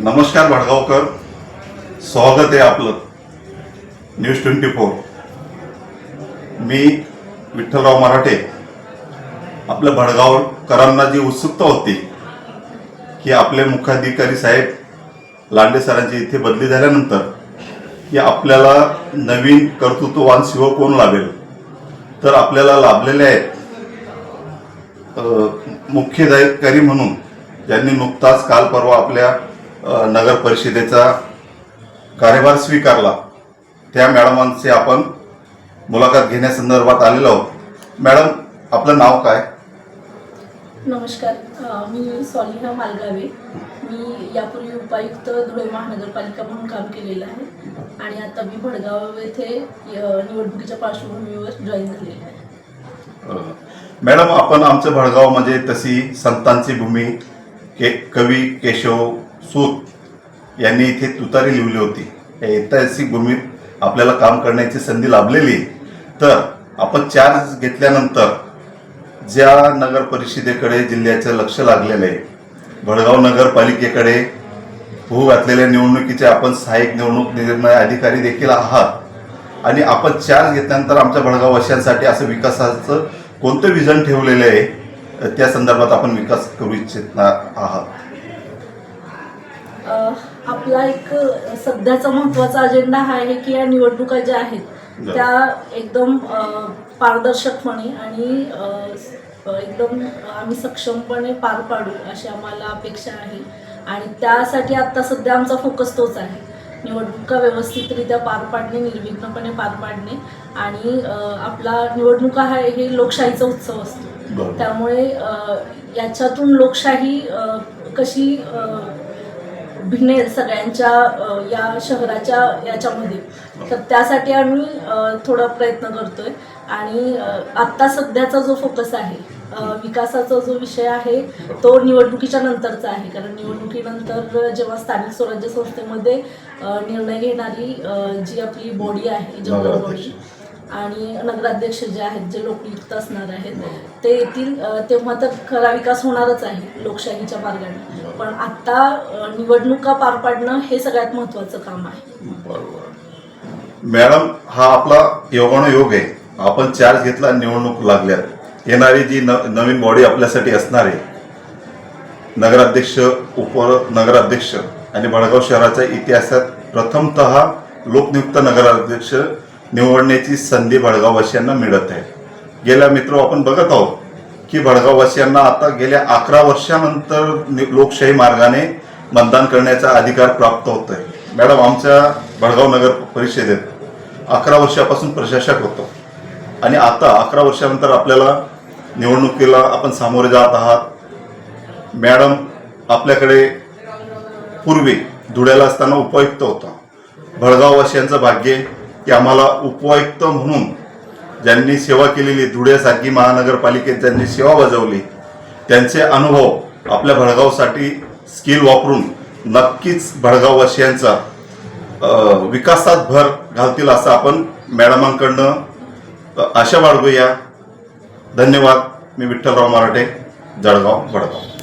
नमस्कार भडगावकर. स्वागत आहे आपलं. न्यूज ट्वेंटी फोर मी विठ्ठलराव मराठे. आपल्या भडगावकरांना जी उत्सुकता होती की आपले मुख्याधिकारी साहेब लांडे सरांची इथे बदली झाल्यानंतर की आपल्याला नवीन कर्तृत्ववान शिव कोण लाभेल? तर आपल्याला लाभलेले आहेत मुख्याधिकारी म्हणून ज्यांनी नुकताच काल परवा आपल्या नगर परिषदेचा कार्यभार स्वीकारला. त्या मॅडमांचे आपण मुलाखत घेण्यासंदर्भात आलेलो आहोत. मॅडम आपलं नाव काय? नमस्कार. मी सॉलिहा मालगावे. मी यापूर्वी उपायुक्त धुळे महानगरपालिका म्हणून काम केलेलं आहे आणि आता मी भडगाव येथे निवडणुकीच्या पार्श्वभूमीवर जॉईन झालेले आहे. मॅडम आपण आमचं भडगाव म्हणजे तशी संतांची भूमी के कवी केशव सूत यांनी इथे तुतारी लिहिली होती. या ऐतिहासिक भूमीत आपल्याला काम करण्याची संधी लाभलेली तर आपण चार्ज घेतल्यानंतर ज्या नगर परिषदेकडे जिल्ह्याचं लक्ष लागलेलं आहे भडगाव नगरपालिकेकडे होऊ घातलेल्या निवडणुकीचे आपण सहाय्यक निवडणूक निर्णय अधिकारी देखील आहात. आणि आपण चार्ज घेतल्यानंतर आमच्या भडगाव वशांसाठी असं विकासाचं कोणतं विजन ठेवलेलं आहे त्या संदर्भात आपण विकास करू इच्छित आहात. आपला एक सध्याचा महत्त्वाचा अजेंडा हा आहे की या निवडणुका ज्या आहेत. त्या एकदम पारदर्शकपणे आणि एकदम आम्ही सक्षमपणे पार पाडू अशी आम्हाला अपेक्षा आहे आणि त्यासाठी आत्ता सध्या आमचा फोकस तोच आहे निवडणुका व्यवस्थितरित्या पार पाडणे निर्विघ्नपणे पार पाडणे आणि आपला निवडणुका हा हे लोकशाहीचा उत्सव असतो. त्यामुळे याच्यातून लोकशाही कशी अ, भिनेल सगळ्यांच्या या शहराच्या याच्यामध्ये. तर त्यासाठी आम्ही थोडा प्रयत्न करतोय. आणि आत्ता सध्याचा जो फोकस आहे विकासाचा जो विषय आहे तो निवडणुकीच्या नंतरचा आहे. कारण निवडणुकीनंतर जेव्हा स्थानिक स्वराज्य संस्थेमध्ये निर्णय घेणारी जी आपली बॉडी आहे जनरल. बॉडी आणि नगराध्यक्ष जे आहेत जे लोकयुक्त असणार आहेत ते येतील. तेव्हा तर खरा विकास होणारच आहे लोकशाहीच्या मार्गाने. पण आता अ, निवडणुका पार पाडणं हे सगळ्यात महत्त्वाचं काम आहे. बरोबर. मॅडम हा आपला योगानुयोग आहे. आपण चार्ज घेतला निवडणूक लागल्यात येणारी जी नवीन बॉडी आपल्यासाठी असणार आहे नगराध्यक्ष उप नगराध्यक्ष आणि भडगाव शहराच्या इतिहासात प्रथमतः लोकनियुक्त नगराध्यक्ष निवडण्याची संधी बडगाववासियांना मिळत आहे. गेल्या मित्र आपण बघत आहोत की बडगाववासियांना आता गेल्या अकरा वर्षानंतर नि- लोकशाही मार्गाने मतदान करण्याचा अधिकार प्राप्त होत आहे मॅडम आमच्या भडगाव नगर परिषदेत अकरा वर्षापासून प्रशासक होतो. आणि आता अकरा वर्षानंतर आपल्याला निवडणुकीला आपण सामोरे जात आहात. मॅडम आपल्याकडे पूर्वी धुळ्याला असताना उपयुक्त होता. भडगाववासियांचं भाग्य की आम्हाला उपयुक्त म्हणून ज्यांनी सेवा केलेली धुळ्यासारखी महानगरपालिकेत ज्यांनी सेवा बजावली त्यांचे अनुभव आपल्या भडगावसाठी स्किल वापरून नक्कीच भडगाववासियांचा विकासात भर घालतील असं आपण मॅडमांकडनं आशा बाळगूया. धन्यवाद. मी विठ्ठलराव मराठे जळगाव भडगाव.